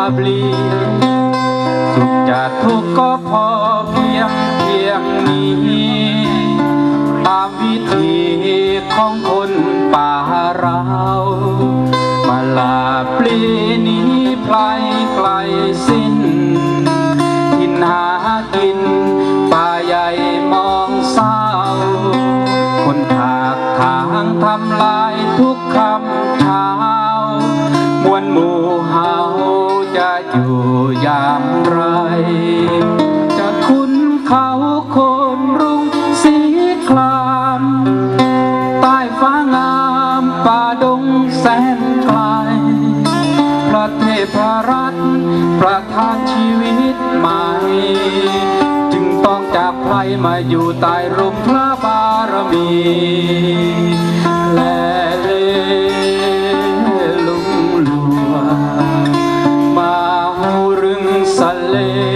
าบลีสุขจากทุกข์ก็พอเพียงเพียงนี้ตามวิธีของคนป่าเรามาลาปลีนี้ไกลไกลสิ้นกินหากินป่าใหญ่มองเศร้า คนถากทางทำลายทุกคำเช้ามวลหมู่ เฮาจะอย่ามไร จะคุ้นเขาโคนรุ่งสีคราม ใต้ฟ้างามป่าดงแสนไกลพระเทพรัตน์ประทานชีวิตใหม่ จึงต้องจากใครมาอยู่ใต้ร่มพระบารมี Jerusalén.